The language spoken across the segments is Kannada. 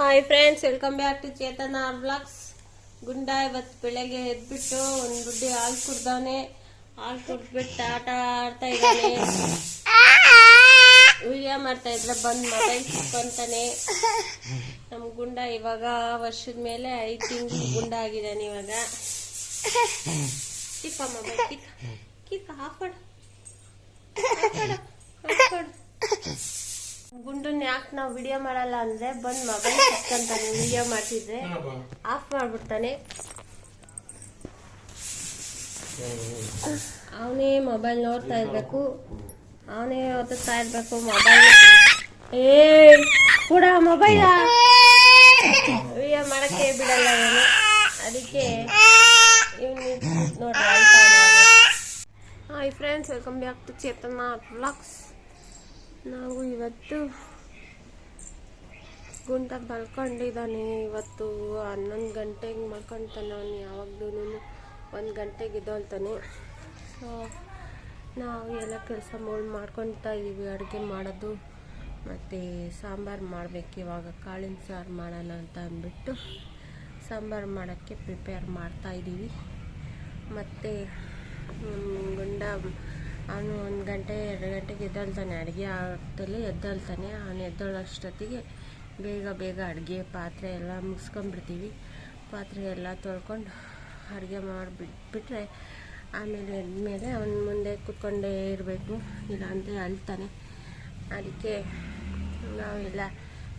Hi friends welcome back to Chetana blogs ಗುಂಡ ಇವತ್ತು ಬೆಳಗ್ಗೆ ಎದ್ಬಿಟ್ಟು ಒಂದು ಬುಡ್ಡಿ ಹಾಲು ಕುಡ್ದಾನೆ. ಹಾಲು ಕುಡ್ಬಿಟ್ಟು ಆಟ ಆಡ್ತಾ ಇದ್ದಾನೆ. ವಿಡಿಯೋ ಮಾಡ್ತಾ ಇದ್ರೆ ಬಂದು ಮೊಬೈಲ್ ಸಿಕ್ಕೊಂತಾನೆ ನಮ್ಮ ಗುಂಡ ಇವಾಗ ವರ್ಷದ ಮೇಲೆ ಐದು ತಿಂಗಳು ಗುಂಡ ಆಗಿದ್ದಾನೆ ಇವಾಗ. ಕಿಕ್ಕ ಮೊಬೈಲ್ ಕಿಕ್ಕ ಗುಂಡನ್ ಯಾಕೆ ನಾವು ವಿಡಿಯೋ ಮಾಡಲ್ಲ ಅಂದ್ರೆ ಬಂದ್ ಮೊಬೈಲ್ ಸಿಕ್ಕಂತಾನೆ ವಿಡಿಯೋ ಮಾಡ್ತಿದ್ರೆ ಆಫ್ ಮಾಡ್ಬಿಡ್ತಾನೆ. ಅವನೇ ಮೊಬೈಲ್ ನೋಡ್ತಾ ಇರ್ಬೇಕು. ಅವನೇ ಓದುತ್ತಾ ಇರ್ಬೇಕು ಮೊಬೈಲ್ ಏ ಕೂಡ ಮೊಬೈಲ? ವಿಡಿಯೋ ಮಾಡಕ್ಕೆ ಬಿಡಲ್ಲ ಏನು ಅದಕ್ಕೆ ಇವನು ನೋಡ್ರಿ hi friends welcome back to Chetana blogs ನಾವು ಇವತ್ತು ಗುಂಡ ಮಲ್ಕೊಂಡಿದ್ದಾನೆ ಇವತ್ತು ಹನ್ನೊಂದು ಗಂಟೆಗೆ ಮಲ್ಕೊತಾನೆ ಅವನು. ಯಾವಾಗ್ಲೂ ಒಂದು ಗಂಟೆಗೆ ಇದ್ದೋಳ್ತಾನೆ ಸೊ ನಾವು ಎಲ್ಲ ಕೆಲಸ ಮೂಳ್ ಮಾಡ್ಕೊತಾ ಇದ್ದೀವಿ. ಅಡುಗೆ ಮಾಡೋದು ಮತ್ತು ಸಾಂಬಾರು ಮಾಡಬೇಕು. ಇವಾಗ ಕಾಳಿನ ಸಾರು ಮಾಡೋಣ ಅಂತ ಅಂದ್ಬಿಟ್ಟು ಸಾಂಬಾರು ಮಾಡೋಕ್ಕೆ ಪ್ರಿಪೇರ್ ಮಾಡ್ತಾ ಇದ್ದೀವಿ. ಮತ್ತು ಗುಂಡ ಅವನು ಒಂದು ಗಂಟೆ, ಎರಡು ಗಂಟೆಗೆ ಎದ್ದೇಳ್ತಾನೆ ಅಡುಗೆ ಆಗ್ತಲೇ ಅವ್ನು ಅವನು ಎದ್ದೊಳ್ಳೋಷ್ಟೊತ್ತಿಗೆ ಬೇಗ ಬೇಗ ಅಡುಗೆ, ಪಾತ್ರೆ ಎಲ್ಲ ಮುಗಿಸ್ಕೊಂಡ್ಬಿಡ್ತೀವಿ. ಪಾತ್ರೆ ಎಲ್ಲ ತೊಳ್ಕೊಂಡು ಅಡುಗೆ ಮಾಡಿಬಿಟ್ಬಿಟ್ರೆ ಆಮೇಲೆ ಎದ್ಮೇಲೆ ಅವನ ಮುಂದೆ ಕೂತ್ಕೊಂಡೇ ಇರಬೇಕು, ಇಲ್ಲಾಂದರೆ ಅಳ್ತಾನೆ. ಅದಕ್ಕೆ ನಾವೆಲ್ಲ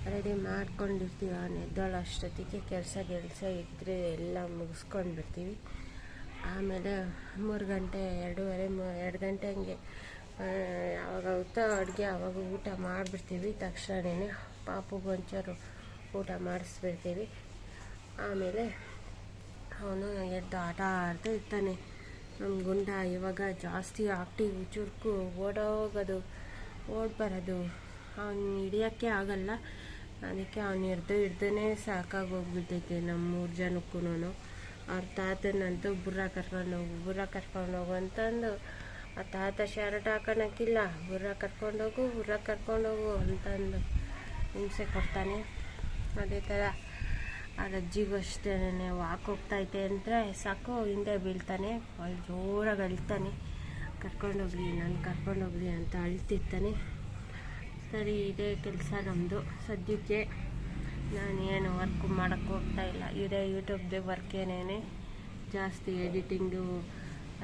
ರೆಡಿ ಮಾಡ್ಕೊಂಡಿರ್ತೀವಿ. ಅವನು ಎದ್ದೋಳ ಅಷ್ಟೊತ್ತಿಗೆ ಕೆಲಸ ಕೆಲಸ ಇದ್ದರೆ ಎಲ್ಲ ಮುಗಿಸ್ಕೊಂಡ್ಬಿಡ್ತೀವಿ. ಆಮೇಲೆ ಮೂರು ಗಂಟೆ, ಎರಡೂವರೆ, ಮೂ, ಎರಡು ಗಂಟೆ ಹಂಗೆ ಯಾವಾಗ ಆಗುತ್ತೋ ಅಡುಗೆ ಆವಾಗ ಊಟ ಮಾಡಿಬಿಡ್ತೀವಿ. ತಕ್ಷಣವೇ ಪಾಪುಗೆ ಒಂಚೂರು ಊಟ ಮಾಡಿಸ್ಬಿಡ್ತೀವಿ. ಆಮೇಲೆ ಅವನು ಎದ್ದು ಆಟ ಆಡ್ತಾ ಇರ್ತಾನೆ. ನಮ್ಮ ಗುಂಡ ಇವಾಗ ಜಾಸ್ತಿ ಆಕ್ಟಿವ್ ಚುರುಕು ಓಡೋಗೋದು ಓಡ್ ಬರೋದು ಅವನು ಹಿಡಿಯೋಕ್ಕೆ ಆಗಲ್ಲ. ಅದಕ್ಕೆ ಅವನು ಹಿಡ್ದು ಹಿಡ್ದೇ ಸಾಕಾಗೋಗ್ಬಿಟ್ಟೈತೆ ನಮ್ಮ ಮೂರು ಜನಕ್ಕೂ ಅವ್ರ ತಾತನಂತೂ ಬುರ್ರ ಕರ್ಕೊಂಡು ಹೋಗು, ಬುರ್ರ ಕರ್ಕೊಂಡು ಹೋಗು ಅಂತಂದು, ಆ ತಾತ ಶರ್ಟ್ ಹಾಕೋಣಕ್ಕಿಲ್ಲ. ಬುರ್ರ ಕರ್ಕೊಂಡೋಗು ಬುರ್ರ ಕರ್ಕೊಂಡೋಗು ಅಂತಂದು. ಹಿಂಸೆ ಕೊಡ್ತಾನೆ. ಅದೇ ಥರ ಆ ಅಜ್ಜಿಗೂ ಅಷ್ಟೇ ವಾಕ್ ಹೋಗ್ತೈತೆ ಅಂದರೆ ಸಾಕು, ಹಿಂದೆ ಬೀಳ್ತಾನೆ ಅಲ್ಲಿ ಜೋರಾಗಿ ಅಳ್ತಾನೆ. ಕರ್ಕೊಂಡೋಗ್ರಿ ನಾನು ಕರ್ಕೊಂಡೋಗ್ರಿ ಅಂತ ಅಳ್ತಿರ್ತಾನೆ. ಸರಿ, ಇದೇ ಕೆಲಸ ನಮ್ಮದು ಸದ್ಯಕ್ಕೆ ನಾನು ಏನು ವರ್ಕ್ ಮಾಡೋಕ್ಕೆ ಹೋಗ್ತಾ ಇಲ್ಲ. ಇದೇ ಯೂಟ್ಯೂಬ್ದೇ ವರ್ಕ್ ಏನೇನೆ, ಜಾಸ್ತಿ ಎಡಿಟಿಂಗು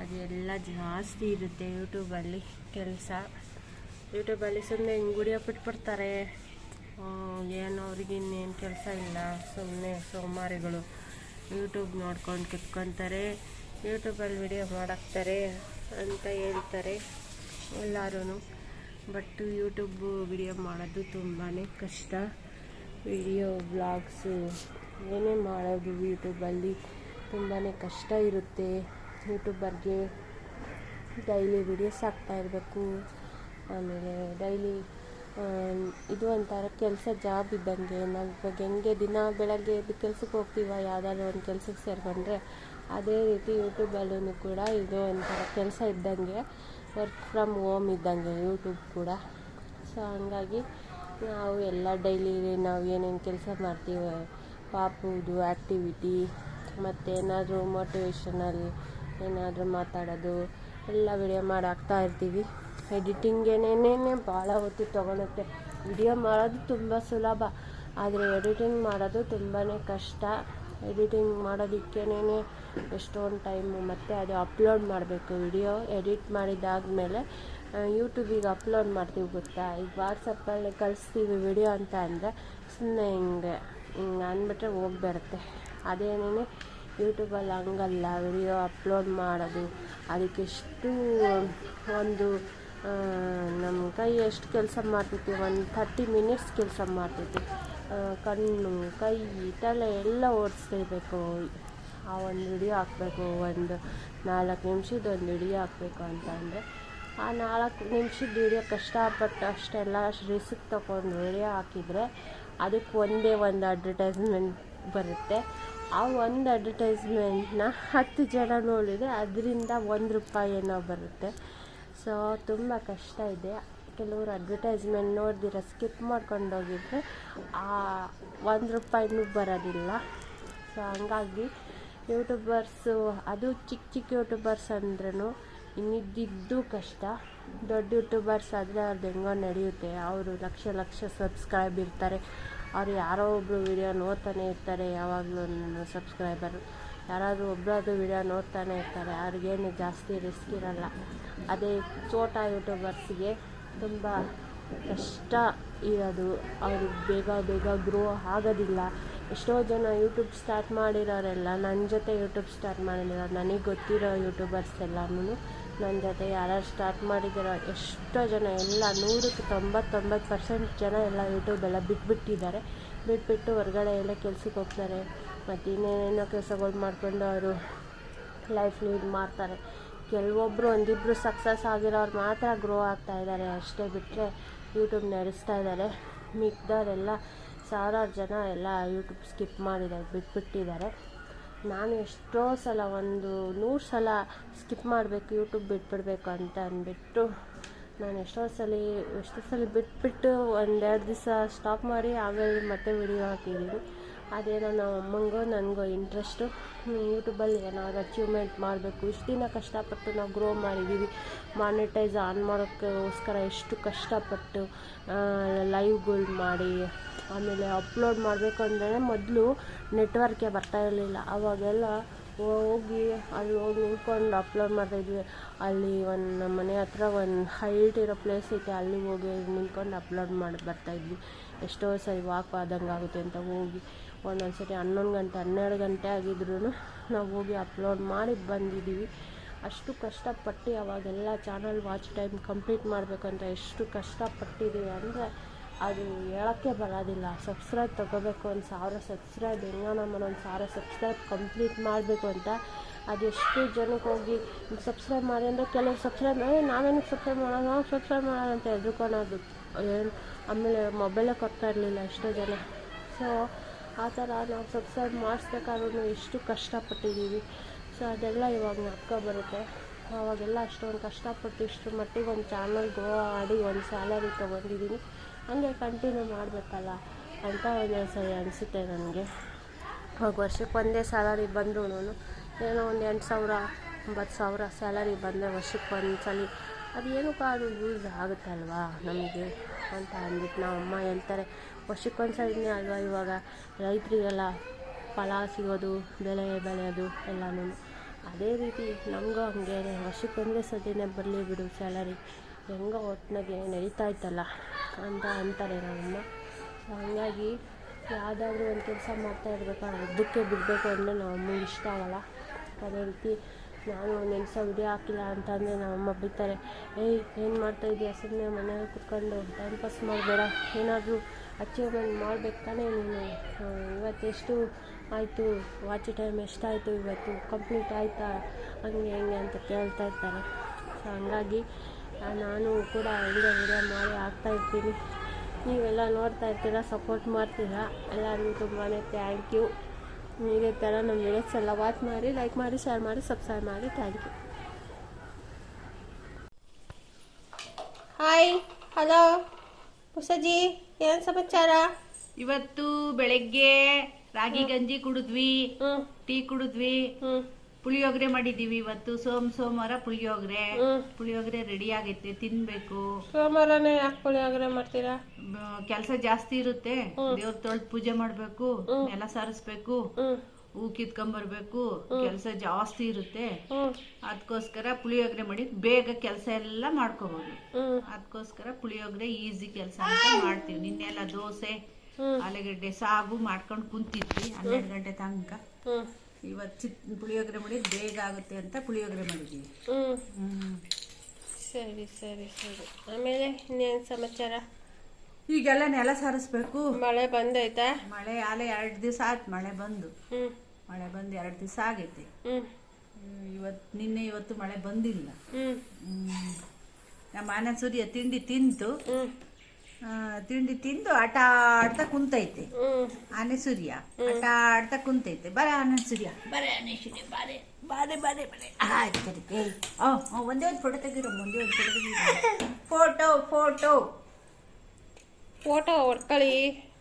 ಅದೆಲ್ಲ ಜಾಸ್ತಿ ಇರುತ್ತೆ ಯೂಟ್ಯೂಬಲ್ಲಿ ಕೆಲಸ. ಯೂಟ್ಯೂಬಲ್ಲಿ ಸುಮ್ಮನೆ ಹಿಂಗೆ ವಿಡಿಯೋ ಬಿಟ್ಬಿಡ್ತಾರೆ. ಏನು ಅವ್ರಿಗೆ ಇನ್ನೇನು ಕೆಲಸ ಇಲ್ಲ ಸುಮ್ಮನೆ ಸೋಮಾರಿಗಳು ಯೂಟ್ಯೂಬ್ ನೋಡ್ಕೊಂಡು ಕಿತ್ಕೊತಾರೆ ಯೂಟ್ಯೂಬಲ್ಲಿ ವಿಡಿಯೋ ಮಾಡಾಕ್ತಾರೆ ಅಂತ ಹೇಳ್ತಾರೆ ಎಲ್ಲರೂ ಬಟ್ ಯೂಟ್ಯೂಬು ವಿಡಿಯೋ ಮಾಡೋದು ತುಂಬಾ ಕಷ್ಟ. ವಿಡಿಯೋ ಬ್ಲಾಗ್ಸು ಏನೇ ಮಾಡೋದು ಯೂಟ್ಯೂಬಲ್ಲಿ ತುಂಬಾ ಕಷ್ಟ ಇರುತ್ತೆ. ಯೂಟ್ಯೂಬರ್ಗೆ ಡೈಲಿ ವಿಡಿಯೋಸ್ ಹಾಕ್ತಾ ಇರಬೇಕು. ಆಮೇಲೆ ಡೈಲಿ ಇದು ಒಂಥರ ಕೆಲಸ ಜಾಬ್ ಇದ್ದಂಗೆ. ನಾವು ಇವಾಗ ಹೆಂಗೆ ದಿನ ಬೆಳಗ್ಗೆ ಎದ್ದು ಕೆಲ್ಸಕ್ಕೆ ಹೋಗ್ತೀವ, ಯಾವುದಾದ್ರು ಒಂದು ಕೆಲ್ಸಕ್ಕೆ ಸೇರಿಕೊಂಡ್ರೆ ಅದೇ ರೀತಿ ಯೂಟ್ಯೂಬಲ್ಲೂ ಕೂಡ ಇದು ಒಂಥರ ಕೆಲಸ ಇದ್ದಂಗೆ ವರ್ಕ್ ಫ್ರಮ್ ಹೋಮ್ ಇದ್ದಂಗೆ ಯೂಟ್ಯೂಬ್ ಕೂಡ. ಸೊ ಹಂಗಾಗಿ ನಾವು ಎಲ್ಲ ಡೈಲಿ ನಾವು ಏನೇನು ಕೆಲಸ ಮಾಡ್ತೀವಿ ಪಾಪುದು ಆ್ಯಕ್ಟಿವಿಟಿ ಮತ್ತು ಏನಾದರೂ ಮೋಟಿವೇಶನಲ್ ಏನಾದರೂ ಮಾತಾಡೋದು, ಎಲ್ಲ ವಿಡಿಯೋ ಮಾಡಿ ಹಾಕ್ತಾ ಇರ್ತೀವಿ. ಎಡಿಟಿಂಗ್ ಏನೇನೇ ಭಾಳ ಹೊತ್ತು ತೊಗೊಳುತ್ತೆ. ವಿಡಿಯೋ ಮಾಡೋದು ತುಂಬ ಸುಲಭ, ಆದರೆ ಎಡಿಟಿಂಗ್ ಮಾಡೋದು ತುಂಬಾ ಕಷ್ಟ. ಎಡಿಟಿಂಗ್ ಮಾಡೋದಕ್ಕೇನೆ ಎಷ್ಟೊಂದು ಟೈಮು ಮತ್ತು ಅದು ಅಪ್ಲೋಡ್ ಮಾಡಬೇಕು. ವಿಡಿಯೋ ಎಡಿಟ್ ಮಾಡಿದ್ದಾದಮೇಲೆ ಯೂಟ್ಯೂಬಿಗೆ ಅಪ್ಲೋಡ್ ಮಾಡ್ತೀವಿ ಗೊತ್ತಾ? ಈಗ ವಾಟ್ಸಪ್ಪಲ್ಲಿ ಕಳಿಸ್ತೀವಿ ವಿಡಿಯೋ ಅಂತ ಅಂದರೆ ಸುಮ್ಮನೆ ಹಿಂಗೆ ಹಿಂಗೆ ಅಂದ್ಬಿಟ್ರೆ ಹೋಗಿ ಅದೇನೇ ಯೂಟ್ಯೂಬಲ್ಲಿ ಹಂಗಲ್ಲ ವಿಡಿಯೋ ಅಪ್ಲೋಡ್ ಮಾಡೋದು. ಅದಕ್ಕೆಷ್ಟು ಒಂದು ನಮ್ಮ ಕೈ ಎಷ್ಟು ಕೆಲಸ ಮಾಡ್ತೈತಿ? ಒಂದು ಥರ್ಟಿ ಮಿನಿಟ್ಸ್ ಕೆಲಸ ಮಾಡ್ತೈತಿ. ಕಣ್ಣು, ಕೈ, ತಲೆ ಎಲ್ಲ ಓಡಿಸ್ತಿರ್ಬೇಕು ಆ ಒಂದು ವಿಡಿಯೋ ಹಾಕಬೇಕು, ಒಂದು ನಾಲ್ಕು ನಿಮಿಷದ ಒಂದು ವಿಡಿಯೋ ಹಾಕಬೇಕು ಅಂತ ಅಂದರೆ, ಆ ನಾಲ್ಕು ನಿಮಿಷದ ವಿಡಿಯೋ ಕಷ್ಟಪಟ್ಟು ಅಷ್ಟೆಲ್ಲ ರಿಸ್ಕ್ ತೊಗೊಂಡು ವಿಡಿಯೋ ಹಾಕಿದರೆ ಅದಕ್ಕೆ ಒಂದೇ ಒಂದು ಅಡ್ವರ್ಟೈಸ್ಮೆಂಟ್ ಬರುತ್ತೆ. ಆ ಒಂದು ಅಡ್ವರ್ಟೈಸ್ಮೆಂಟ್ನ ಹತ್ತು ಜನ ನೋಡಿದರೆ ಅದರಿಂದ ಒಂದು ರೂಪಾಯಿ ಏನೋ ಬರುತ್ತೆ. ಸೊ, ತುಂಬ ಕಷ್ಟ ಇದೆ. ಕೆಲವರು ಅಡ್ವರ್ಟೈಸ್ಮೆಂಟ್ ನೋಡಿದಿರ ಸ್ಕಿಪ್ ಮಾಡ್ಕೊಂಡು ಆ ಒಂದು ರೂಪಾಯಿನೂ ಬರೋದಿಲ್ಲ. ಸೊ ಹಂಗಾಗಿ ಯೂಟ್ಯೂಬರ್ಸು ಅದು ಚಿಕ್ಕ ಚಿಕ್ಕ ಯೂಟ್ಯೂಬರ್ಸ್ ಅಂದ್ರೂ ಇನ್ನಿದ್ದಿದ್ದು ಕಷ್ಟ. ದೊಡ್ಡ ಯೂಟ್ಯೂಬರ್ಸ್ ಆದರೆ ಅವ್ರದ್ದು ಹೆಂಗೋ ನಡೆಯುತ್ತೆ. ಅವರು ಲಕ್ಷ ಲಕ್ಷ ಸಬ್ಸ್ಕ್ರೈಬ್ ಇರ್ತಾರೆ. ಅವ್ರು ಯಾರೋ ಒಬ್ಬರು ವಿಡಿಯೋ ನೋಡ್ತಾನೆ ಇರ್ತಾರೆ, ಯಾವಾಗಲೂ ಸಬ್ಸ್ಕ್ರೈಬರು ಯಾರಾದರೂ ಒಬ್ಬರಾದ್ರೂ ವಿಡಿಯೋ ನೋಡ್ತಾನೆ ಇರ್ತಾರೆ, ಅವ್ರಿಗೇನು ಜಾಸ್ತಿ ರಿಸ್ಕ್ ಇರಲ್ಲ. ಅದೇ ಚೋಟ ಯೂಟ್ಯೂಬರ್ಸ್ಗೆ ತುಂಬ ಕಷ್ಟ ಇರೋದು. ಅವರು ಬೇಗ ಬೇಗ ಗ್ರೋ ಆಗೋದಿಲ್ಲ. ಎಷ್ಟೋ ಜನ ಯೂಟ್ಯೂಬ್ ಸ್ಟಾರ್ಟ್ ಮಾಡಿರೋರೆಲ್ಲ ನನ್ನ ಜೊತೆ ಯೂಟ್ಯೂಬ್ ಸ್ಟಾರ್ಟ್ ಮಾಡಿರೋ, ನನಗೆ ಗೊತ್ತಿರೋ ಯೂಟ್ಯೂಬರ್ಸ್ ಎಲ್ಲನೂ ನನ್ನ ಜೊತೆ ಯಾರ್ಯಾರು ಸ್ಟಾರ್ಟ್ ಮಾಡಿದಿರೋ, ಎಷ್ಟೋ ಜನ ಎಲ್ಲ ನೂರಕ್ಕೆ ತೊಂಬತ್ತೊಂಬತ್ತು ಪರ್ಸೆಂಟ್ ಜನ ಎಲ್ಲ ಯೂಟ್ಯೂಬೆಲ್ಲ ಬಿಟ್ಬಿಟ್ಟಿದ್ದಾರೆ. ಬಿಟ್ಬಿಟ್ಟು ಹೊರಗಡೆ ಎಲ್ಲ ಕೆಲ್ಸಕ್ಕೆ ಹೋಗ್ತಾರೆ. ಮತ್ತು ಇನ್ನೇನೇನೋ ಕೆಲಸಗಳು ಮಾಡ್ಕೊಂಡು ಅವರು ಲೈಫ್ ಲೀಡ್ ಮಾಡ್ತಾರೆ. ಕೆಲವೊಬ್ಬರು ಒಂದಿಬ್ಬರು ಸಕ್ಸಸ್ ಆಗಿರೋರು ಮಾತ್ರ ಗ್ರೋ ಆಗ್ತಾ ಇದ್ದಾರೆ ಅಷ್ಟೇ ಬಿಟ್ಟರೆ ಯೂಟ್ಯೂಬ್ ನಡೆಸ್ತಾ ಇದ್ದಾರೆ ಮಿಕ್ದವರೆಲ್ಲ ಸಾವಿರಾರು ಜನ ಎಲ್ಲ ಯೂಟ್ಯೂಬ್ ಸ್ಕಿಪ್ ಮಾಡಿದ್ದಾರೆ ಬಿಟ್ಬಿಟ್ಟಿದ್ದಾರೆ ನಾನು ಎಷ್ಟೋ ಸಲ ಒಂದು ನೂರು ಸಲ ಸ್ಕಿಪ್ ಮಾಡಬೇಕು ಯೂಟ್ಯೂಬ್ ಬಿಟ್ಬಿಡ್ಬೇಕು ಅಂತ ಅಂದ್ಬಿಟ್ಟು ನಾನು ಎಷ್ಟೋ ಸಲ ಎಷ್ಟೋ ಸಲ ಬಿಟ್ಬಿಟ್ಟು ಒಂದೆರಡು ದಿವಸ ಸ್ಟಾಪ್ ಮಾಡಿ ಆಮೇಲೆ ಮತ್ತೆ ವಿಡಿಯೋ ಹಾಕಿದ್ದೀನಿ. ಅದೇನೋ ನಮ್ಮ ಅಮ್ಮಂಗೋ, ನನಗೋ ಇಂಟ್ರೆಸ್ಟು ಯೂಟ್ಯೂಬಲ್ಲಿ ಏನಾದ್ರು ಅಚೀವ್ಮೆಂಟ್ ಮಾಡಬೇಕು. ಇಷ್ಟು ದಿನ ಕಷ್ಟಪಟ್ಟು ನಾವು ಗ್ರೋ ಮಾಡಿದ್ದೀವಿ ಮಾನಿಟೈಸ್ ಆನ್ ಮಾಡೋಕ್ಕೋಸ್ಕರ ಎಷ್ಟು ಕಷ್ಟಪಟ್ಟು ಲೈವ್ಗಳು ಮಾಡಿ, ಆಮೇಲೆ ಅಪ್ಲೋಡ್ ಮಾಡಬೇಕು ಅಂದರೆ ಮೊದಲು ನೆಟ್ವರ್ಕೇ ಬರ್ತಾ ಇರಲಿಲ್ಲ. ಅವಾಗೆಲ್ಲ ಹೋಗಿ, ಅಲ್ಲಿ ಹೋಗಿ ನಿಂತ್ಕೊಂಡು ಅಪ್ಲೋಡ್ ಮಾಡ್ತಾಯಿದ್ವಿ ಅಲ್ಲಿ ಒಂದು ಮನೆ ಹತ್ರ ಒಂದು ಹೈಟ್ ಇರೋ ಪ್ಲೇಸ್ ಐತೆ, ಅಲ್ಲಿ ಹೋಗಿ ನಿಂತ್ಕೊಂಡು ಅಪ್ಲೋಡ್ ಮಾಡಿ ಬರ್ತಾಯಿದ್ವಿ ಎಷ್ಟೋ ಸರಿ ವಾಕ್ ಆದಂಗೆ ಆಗುತ್ತೆ ಅಂತ ಹೋಗಿ. ಒಂದೊಂದು ಸರಿ ಹನ್ನೊಂದು ಗಂಟೆ, ಹನ್ನೆರಡು ಗಂಟೆ ಆಗಿದ್ರೂ ನಾವು ಹೋಗಿ ಅಪ್ಲೋಡ್ ಮಾಡಿ ಬಂದಿದ್ದೀವಿ. ಅಷ್ಟು ಕಷ್ಟಪಟ್ಟು ಅವಾಗೆಲ್ಲ ಚಾನಲ್ ವಾಚ್ ಟೈಮ್ ಕಂಪ್ಲೀಟ್ ಮಾಡಬೇಕಂತ ಎಷ್ಟು ಕಷ್ಟಪಟ್ಟಿದ್ದೀವಿ ಅಂದರೆ ಅದು ಹೇಳೋಕ್ಕೆ ಬರೋದಿಲ್ಲ. ಸಬ್ಸ್ಕ್ರೈಬ್ ತೊಗೋಬೇಕು ಒಂದು ಸಾವಿರ ಸಬ್ಸ್ಕ್ರೈಬ್ ಹೆಂಗೋ ನಮ್ಮ ಒಂದು ಸಾವಿರ ಸಬ್ಸ್ಕ್ರೈಬ್ ಕಂಪ್ಲೀಟ್ ಮಾಡಬೇಕು ಅಂತ ಅದೆಷ್ಟು ಜನಕ್ಕೆ ಹೋಗಿ ಸಬ್ಸ್ಕ್ರೈಬ್ ಮಾಡಿ ಅಂದರೆ ಕೆಲವ್ರು ಸಬ್ಸ್ಕ್ರೈಬ್ ಏ ನಾವೇನು ಸಬ್ಸ್ಕ್ರೈಬ್ ಮಾಡೋಣ ನಾವು ಸಬ್ಸ್ಕ್ರೈಬ್ ಮಾಡೋಣ ಅಂತ ಹೆದ್ರುಕೊಳೋದು ಏನು ಆಮೇಲೆ ಮೊಬೈಲೇ ಕೊಡ್ತಾ ಇರಲಿಲ್ಲ ಎಷ್ಟೋ ಜನ. ಸೊ ಆ ಥರ ನಾವು ಸಬ್ಸ್ಕ್ರೈಬ್ ಮಾಡಿಸ್ಬೇಕಾದ್ರೂ ಎಷ್ಟು ಕಷ್ಟಪಟ್ಟಿದ್ದೀವಿ. ಸೊ ಅದೆಲ್ಲ ಇವಾಗ ನಕ್ಕ ಬರುತ್ತೆ. ಅವಾಗೆಲ್ಲ ಅಷ್ಟೊಂದು ಕಷ್ಟಪಟ್ಟು ಇಷ್ಟು ಮಟ್ಟಿಗೆ ಒಂದು ಚಾನಲ್ ಗ್ರೋ ಆಡಿ ಒಂದು ಸ್ಯಾಲರಿ ತೊಗೊಂಡಿದ್ದೀನಿ. ಹಂಗೆ ಕಂಟಿನ್ಯೂ ಮಾಡಬೇಕಲ್ಲ ಅಂತ ಒಂದೊಂದು ಸರಿ ಅನಿಸುತ್ತೆ ನನಗೆ. ಅವಾಗ ವರ್ಷಕ್ಕೆ ಒಂದೇ ಸ್ಯಾಲರಿ ಬಂದ್ರೂ ಏನೋ ಒಂದು ಎಂಟು ಸಾವಿರ, ಒಂಬತ್ತು ಸಾವಿರ ಸ್ಯಾಲರಿ ಬಂದರೆ ವರ್ಷಕ್ಕೆ ಒಂದು ಸಲ ಅದು ಏನಕ್ಕೂ ಅದು ಯೂಸ್ ಆಗುತ್ತಲ್ವಾ ನಮಗೆ ಅಂತ ಅಂದ್ಬಿಟ್ಟು ನಮ್ಮಮ್ಮ ಹೇಳ್ತಾರೆ. ವರ್ಷಕ್ಕೊಂದು ಸಲಿನೇ ಅಲ್ವಾ ಇವಾಗ? ರೈತರಿಗೆಲ್ಲ ಫಲ ಸಿಗೋದು, ಬೆಳೆ ಬೆಳೆಯೋದು ಎಲ್ಲನೂ. ಅದೇ ರೀತಿ ನಮಗೂ ಹಂಗೆ ವರ್ಷಕ್ಕೊಂದೇ ಸತಿನೇ ಬರಲಿ ಬಿಡು ಸ್ಯಾಲರಿ. ಹೆಂಗೋ ಒಟ್ಟಿನಾಗೆ ನಡೀತಾ ಇತ್ತಲ್ಲ ಅಂತ ಅಂತಾರೆ ನಮ್ಮಮ್ಮ. ಹಂಗಾಗಿ ಯಾವುದಾದ್ರೂ ಒಂದು ಕೆಲಸ ಮಾಡ್ತಾ ಇರ್ಬೇಕಾದ್ರೆ ಅದಕ್ಕೆ ಬಿಡಬೇಕು ಅಂದರೆ ನಮ್ಮಮ್ಮಗೆ ಇಷ್ಟ ಆಗಲ್ಲ. ಅದೇ ರೀತಿ ನಾನು ಒಂದು ವಿಡಿಯೋ ಹಾಕಿಲ್ಲ ಅಂತಂದರೆ ನಮ್ಮಮ್ಮ ಬಿಡ್ತಾರೆ, ಏಯ್, ಏನು ಮಾಡ್ತಾ ಇದೀಯ? ಸುಮ್ಮನೆ ಮನೆಯಲ್ಲಿ ಕುತ್ಕೊಂಡು ಟೈಮ್ ಪಾಸ್ ಮಾಡಬೇಡ. ಏನಾದರೂ ಅಚೀವ್ಮೆಂಟ್ ಮಾಡ್ಬೇಕು ತಾನೇ ನೀನು. ಇವತ್ತೆಷ್ಟು ಆಯಿತು? ವಾಚ್ ಟೈಮ್ ಎಷ್ಟಾಯಿತು ಇವತ್ತು? ಕಂಪ್ಲೀಟ್ ಆಯಿತಾ? ಹಂಗೆ ಹೆಂಗೆ ಅಂತ ಕೇಳ್ತಾ ಇರ್ತಾರೆ. ಸೊ ಹಂಗಾಗಿ ನಾನು ಕೂಡ ಹಿಂಗೆ ವಿಡಿಯೋ ಮಾಡಿ ಹಾಕ್ತಾ ಇರ್ತೀನಿ. ನೀವೆಲ್ಲ ನೋಡ್ತಾ ಇರ್ತೀರ ಸಪೋರ್ಟ್ ಮಾಡ್ತೀರಾ? ಎಲ್ಲರಿಗೂ ತುಂಬಾ ಥ್ಯಾಂಕ್ ಯು ಇದೇ ಥರ ನಮ್ಮ ವಿಡಿಯೋಸ್ ಎಲ್ಲ ವಾಚ್ ಮಾಡಿ ಲೈಕ್ ಮಾಡಿ ಶೇರ್ ಮಾಡಿ ಸಬ್ಸ್ಕ್ರೈಬ್ ಮಾಡಿ. Thank you hi hello Ushaji ಏನ್ ಸಮಾಚಾರ? ಇವತ್ತು ಬೆಳಗ್ಗೆ ರಾಗಿ ಗಂಜಿ ಕುಡಿದ್ವಿ ಟೀ ಕುಡಿದ್ವಿ ಪುಳಿಯೋಗರೆ ಮಾಡಿದೀವಿ ಇವತ್ತು ಸೋಮ್ ಸೋಮವಾರ ಪುಳಿಯೋಗರೆ. ಪುಳಿಯೋಗರೆ ರೆಡಿ ಆಗೈತೆ ತಿನ್ಬೇಕು. ಸೋಮವಾರನೇ ಯಾಕೆ ಪುಳಿಯೋಗರೆ ಮಾಡ್ತೀರಾ? ಕೆಲಸ ಜಾಸ್ತಿ ಇರುತ್ತೆ ದೇವ್ರ ತೊಳ್ದು ಪೂಜೆ ಮಾಡ್ಬೇಕು ನೆಲ ಸಾರಿಸ್ಬೇಕು. ಹೂ ಕಿತ್ಕೊಂಬರ್ಬೇಕು ಕೆಲಸ ಜಾಸ್ತಿ ಇರುತ್ತೆ. ಅದಕ್ಕೋಸ್ಕರ ಪುಳಿಯೋಗರೆ ಮಾಡಿ ಬೇಗ ಕೆಲಸ ಎಲ್ಲ ಮಾಡ್ಕೋಬಹುದು ಅದಕ್ಕೋಸ್ಕರ ಪುಳಿಯೋಗರೆ ಈಸಿ ಕೆಲಸ ಅಂತ ಮಾಡ್ತೀವಿ. ನಿನ್ನೆಲ್ಲ ದೋಸೆ ಆಲೂಗಡ್ಡೆ ಸಾಗು ಮಾಡ್ಕೊಂಡು ಕುಂತಿದ್ವಿ ಹನ್ನೆರಡು ಗಂಟೆ ತನಕ. ಇವತ್ತು ಚಿತ್ ಪುಳಿಯೋಗರೆ ಮಾಡಿ ಬೇಗ ಆಗುತ್ತೆ ಅಂತ ಪುಳಿಯೋಗರೆ ಮಾಡಿದ್ದೀವಿ. ಸರಿ ಸರಿ ಸರಿ. ಆಮೇಲೆ ಇನ್ನೇನು ಸಮಾಚಾರ? ಈಗೆಲ್ಲ ನೆಲ ಸಾರಿಸ್ಬೇಕು. ಮಳೆ ಬಂದೈತಾ. ಮಳೆ ಆಲೆ ಎರಡು ದಿವಸ ಆಯ್ತು ಮಳೆ ಬಂದು. ಮಳೆ ಬಂದು ಎರಡು ದಿವಸ ಆಗೈತೆ. ಇವತ್ತು ನಿನ್ನೆ ಇವತ್ತು ಮಳೆ ಬಂದಿಲ್ಲ. ನಮ್ಮ ಆನೆ ಸೂರ್ಯ ತಿಂಡಿ ತಿಂತು ತಿಂಡಿ ತಿಂದು ಆಟ ಆಡ್ತಾ ಕುಂತೈತೆ. ಆನೆ ಸೂರ್ಯ. ಆಟ ಆಡ್ತಾ ಕುಂತೈತೆ. ಬರ ಆನೆ ಸೂರ್ಯ. ಬರೇ ಆನೆ ಸೂರ್ಯ ಬಾರೆ ಬಾರೆ ಬಾರೆ ಬಾರೆ. ಆಯ್ತು ಒಂದೇ ಒಂದು ಫೋಟೋ ತೆಗಿರೋ ಒಂದೇ ಒಂದು ಫೋಟೋ ತೆಗೀರೋ ಫೋಟೋ ಫೋಟೋ ಫೋಟೋ ಹೊಡ್ಕೊಳ್ಳಿ.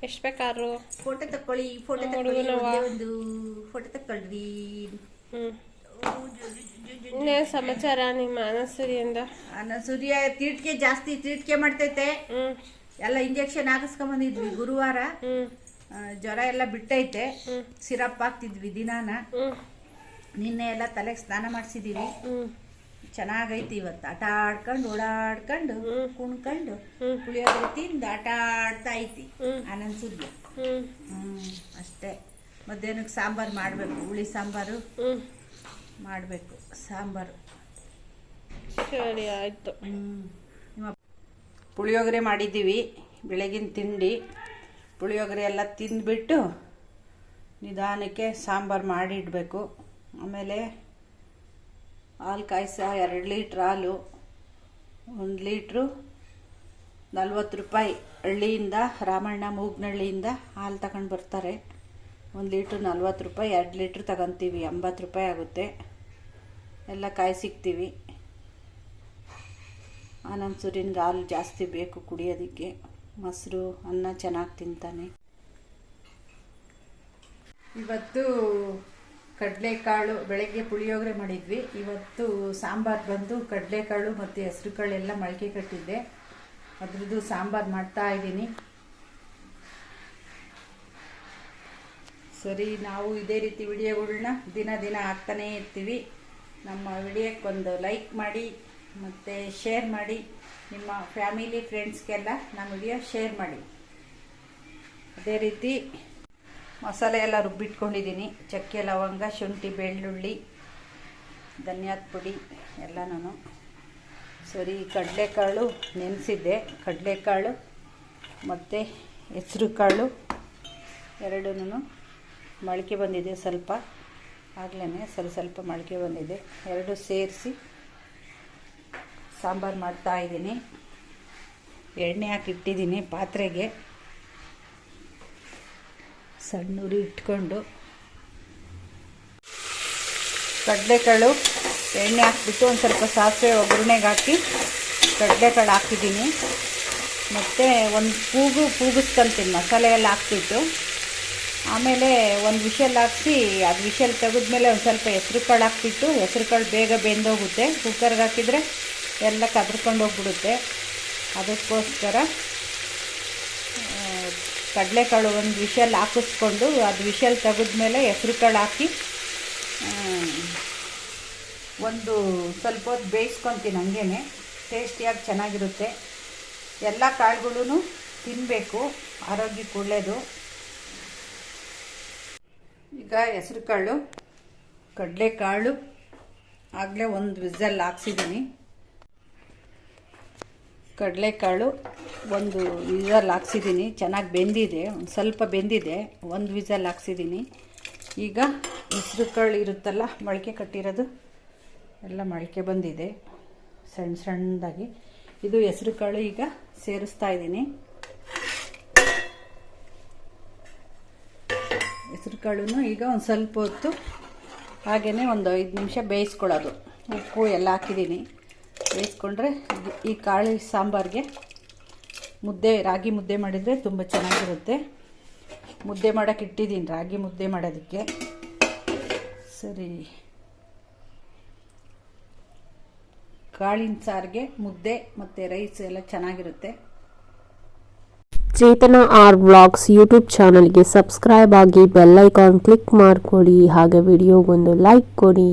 ಎಷ್ಟು ಬೇಕಾದ್ರು. ಫೋಟೋ ತಕ್ಕೊಳ್ಳಿ ಫೋಟೋ ಹುಡುಗನವ. ಒಂದೇ ಒಂದು ಫೋಟೋ ತಕ್ಕೊಳ್ರಿ. ಹ್ಞೂ ಇನ್ನೇನು ಸಮಾಚಾರ ನಿಮ್ಮ ಅನಸೂರಿಯಿಂದ? ಅನಸೂರಿಯ ಸೂರ್ಯ ತೀಟ್ಕೆ ಜಾಸ್ತಿ ತೀಟ್ಕೆ ಮಾಡ್ತೈತೆ. ಹ್ಞೂ ಎಲ್ಲ ಇಂಜೆಕ್ಷನ್ ಹಾಕಿಸ್ಕೊಂಬಂದಿದ್ವಿ ಗುರುವಾರ. ಹ್ಞೂ ಆ, ಜ್ವರ ಎಲ್ಲ ಬಿಟ್ಟೈತೆ. ಸಿರಪ್ ಹಾಕ್ತಿದ್ವಿ ದಿನಾನ. ಹ್ಞೂ ನಿನ್ನೆ ಎಲ್ಲ ತಲೆಗೆ ಸ್ನಾನ ಮಾಡಿಸಿದೀವಿ. ಹ್ಞೂ ಚೆನ್ನಾಗೈತಿ ಇವತ್ತು. ಆಟ ಆಡ್ಕೊಂಡು ಓಡಾಡ್ಕೊಂಡು. ಕುಣ್ಕೊಂಡು ಪುಳಿಯೋದ್ರೆ ಪುಳಿಯೋಗರೆ ತಿಂದು ಆಟ ಆಡ್ತಾ ಐತಿ. ಆನಂದ್ ಹ್ಮ್. ಅಷ್ಟೇ. ಮಧ್ಯಾಹ್ನಕ್ಕೆ ಸಾಂಬಾರು ಮಾಡಬೇಕು ಹುಳಿ ಸಾಂಬಾರು ಮಾಡಬೇಕು ಸಾಂಬಾರು. ಸರಿ ಆಯಿತು. ಹ್ಞೂ ಪುಳಿಯೋಗರೆ ಮಾಡಿದ್ದೀವಿ ಬೆಳಗಿನ ತಿಂಡಿ. ಪುಳಿಯೋಗರೆ ಎಲ್ಲ ತಿಂದ್ಬಿಟ್ಟು ನಿಧಾನಕ್ಕೆ ಸಾಂಬಾರು ಮಾಡಿಡಬೇಕು. ಆಮೇಲೆ ಹಾಲು ಕಾಯಿಸ ಎರಡು ಲೀಟ್ರ್ ಹಾಲು, ಒಂದು ಲೀಟ್ರು ನಲ್ವತ್ತು ರೂಪಾಯಿ ಹಳ್ಳಿಯಿಂದ, ರಾಮಣ್ಣ ಮೂಗ್ನಹಳ್ಳಿಯಿಂದ ಹಾಲು ತಗೊಂಡು ಬರ್ತಾರೆ. ಒಂದು ಲೀಟ್ರ್ ನಲ್ವತ್ತು ರೂಪಾಯಿ, ಎರಡು ಲೀಟ್ರ್ ತಗೊತೀವಿ, ಎಂಬತ್ತು ರೂಪಾಯಿ ಆಗುತ್ತೆ. ಎಲ್ಲ ಕಾಯಿ ಸಿಗ್ತೀವಿ. ಹಾಲು ಜಾಸ್ತಿ ಬೇಕು ಕುಡಿಯೋದಕ್ಕೆ. ಮೊಸರು, ಅನ್ನ ಚೆನ್ನಾಗಿ ತಿಂತಾನೆ. ಇವತ್ತು ಕಡಲೆಕಾಳು ಬೆಳಗ್ಗೆ ಪುಳಿಯೋಗರೆ ಮಾಡಿದ್ವಿ. ಇವತ್ತು ಸಾಂಬಾರು ಬಂದು ಕಡಲೆಕಾಳು ಮತ್ತು ಹೆಸ್ರು ಕಾಳೆಲ್ಲ ಮೊಳಕೆ ಕಟ್ಟಿದ್ದೆ. ಅದ್ರದ್ದು ಸಾಂಬಾರು ಮಾಡ್ತಾ ಇದ್ದೀನಿ. ಸರಿ, ನಾವು ಇದೇ ರೀತಿ ವಿಡಿಯೋಗಳನ್ನ ದಿನ ದಿನ ಹಾಕ್ತಾನೇ ಇರ್ತೀವಿ. ನಮ್ಮ ವಿಡಿಯೋಕ್ಕೊಂದು ಲೈಕ್ ಮಾಡಿ, ಮತ್ತು ಶೇರ್ ಮಾಡಿ, ನಿಮ್ಮ ಫ್ಯಾಮಿಲಿ, ಫ್ರೆಂಡ್ಸ್ಗೆಲ್ಲ ನಮ್ಮ ವಿಡಿಯೋ ಶೇರ್ ಮಾಡಿ. ಅದೇ ರೀತಿ ಮಸಾಲೆ ಎಲ್ಲ ರುಬ್ಬಿಟ್ಕೊಂಡಿದ್ದೀನಿ. ಚಕ್ಕೆ, ಲವಂಗ, ಶುಂಠಿ, ಬೆಳ್ಳುಳ್ಳಿ, ಧನಿಯಾದ ಪುಡಿ ಎಲ್ಲನೂ ಸರಿ ಕಡಲೆಕಾಳು ನೆನೆಸಿದ್ದೆ. ಕಡಲೆಕಾಳು ಮತ್ತು ಹೆಸರು ಕಾಳು ಎರಡೂ ಮೊಳಕೆ ಬಂದಿದೆ ಸ್ವಲ್ಪ. ಆಗಲೇ ಸ್ವಲ್ಪ ಸ್ವಲ್ಪ ಮೊಳಕೆ ಬಂದಿದೆ. ಎರಡು ಸೇರಿಸಿ ಸಾಂಬಾರು ಮಾಡ್ತಾ ಇದ್ದೀನಿ. ಎಣ್ಣೆ ಹಾಕಿ ಇಟ್ಟಿದ್ದೀನಿ ಪಾತ್ರೆಗೆ. ಸಣ್ಣ ಉರಿ ಇಟ್ಕೊಂಡು ಕಡಲೆಕಾಳು ಎಣ್ಣೆ ಹಾಕ್ಬಿಟ್ಟು ಒಂದು ಸ್ವಲ್ಪ ಸಾಸಿವೆ ಒಗ್ಗರಣೆಗೆ ಹಾಕಿ ಕಡಲೆಕಾಳು ಹಾಕಿದ್ದೀನಿ. ಮತ್ತು ಒಂದು ಕೂಗು ಕೂಗಿಸ್ಕೊಂತೀನಿ ಮಸಾಲೆ ಎಲ್ಲ ಹಾಕ್ಬಿಟ್ಟು. ಆಮೇಲೆ ಒಂದು ವಿಷಲ್ ಹಾಕಿಸಿ, ಅದು ವಿಷಲ್ ತೆಗೆದ್ಮೇಲೆ ಒಂದು ಸ್ವಲ್ಪ ಹೆಸ್ರು ಕಾಳು ಹಾಕ್ಬಿಟ್ಟು, ಹೆಸ್ರು ಕಾಳು ಬೇಗ ಬೆಂದೋಗುತ್ತೆ. ಕುಕ್ಕರ್ಗೆ ಹಾಕಿದರೆ ಎಲ್ಲ ಕದ್ರಕೊಂಡು ಹೋಗ್ಬಿಡುತ್ತೆ. ಅದಕ್ಕೋಸ್ಕರ ಕಡಲೆಕಾಳು ಒಂದು ವಿಷಲ್ ಹಾಕಿಸ್ಕೊಂಡು ಅದು ವಿಷಲ್ ತೆಗೆದ್ಮೇಲೆ ಹೆಸ್ರು ಕಾಳು ಹಾಕಿ ಒಂದು ಸ್ವಲ್ಪ ಹೊತ್ತು ಬೇಯಿಸ್ಕೊತೀನಿ ಹಂಗೇ ಟೇಸ್ಟಿಯಾಗಿ ಚೆನ್ನಾಗಿರುತ್ತೆ. ಎಲ್ಲ ಕಾಳುಗಳೂ ತಿನ್ನಬೇಕು ಆರೋಗ್ಯಕ್ಕೆ ಒಳ್ಳೆಯದು ಈಗ ಹೆಸ್ರು ಕಾಳು, ಕಡಲೆಕಾಳು, ಆಗಲೇ ಒಂದು ವಿಸಲ್ ಹಾಕ್ಸಿದ್ದೀನಿ. ಕಡಲೆಕಾಳು ಒಂದು ವಿಸಲ್ ಹಾಕ್ಸಿದ್ದೀನಿ. ಚೆನ್ನಾಗಿ ಬೆಂದಿದೆ. ಒಂದು ಸ್ವಲ್ಪ ಬೆಂದಿದೆ. ಒಂದು ವಿಸಲ್ ಹಾಕ್ಸಿದ್ದೀನಿ. ಈಗ ಹೆಸ್ರು ಕಾಳು ಇರುತ್ತಲ್ಲ, ಮೊಳಕೆ ಕಟ್ಟಿರೋದು, ಎಲ್ಲ ಮೊಳಕೆ ಬಂದಿದೆ. ಸಣ್ಣ ಸಣ್ಣದಾಗಿ. ಇದು ಹೆಸ್ರು ಕಾಳು ಈಗ ಸೇರಿಸ್ತಾ ಇದ್ದೀನಿ. ಹೆಸ್ರು ಕಾಳು ಈಗ ಒಂದು ಸ್ವಲ್ಪ ಹೊತ್ತು ಹಾಗೆಯೇ ಒಂದು ಐದು ನಿಮಿಷ ಬೇಯಿಸ್ಕೊಳ್ಳೋದು. ಉಪ್ಪು ಎಲ್ಲ ಹಾಕಿದ್ದೀನಿ. ಬೇಯಿಸ್ಕೊಂಡ್ರೆ ಈ ಕಾಳು ಸಾಂಬಾರಿಗೆ ಮುದ್ದೆ, ರಾಗಿ ಮುದ್ದೆ ಮಾಡಿದರೆ ತುಂಬ ಚೆನ್ನಾಗಿರುತ್ತೆ. ಮುದ್ದೆ ಮಾಡೋಕ್ಕೆ ಇಟ್ಟಿದ್ದೀನಿ ರಾಗಿ ಮುದ್ದೆ ಮಾಡೋದಕ್ಕೆ. ಸರಿ. ಕಾಳಿನ ಸಾರಿಗೆ, ಮುದ್ದೆ ಮತ್ತು ರೈಸ್ ಎಲ್ಲ ಚೆನ್ನಾಗಿರುತ್ತೆ. ಚೇತನ ಆರ್ ವ್ಲಾಗ್ಸ್ ಯೂಟ್ಯೂಬ್ ಚಾನಲ್ಗೆ ಸಬ್ಸ್ಕ್ರೈಬ್ ಆಗಿ ಬೆಲ್ಲೈಕಾನ್ ಕ್ಲಿಕ್ ಮಾಡಿಕೊಡಿ. ಹಾಗೆ ವಿಡಿಯೋಗೊಂದು ಲೈಕ್ ಕೊಡಿ.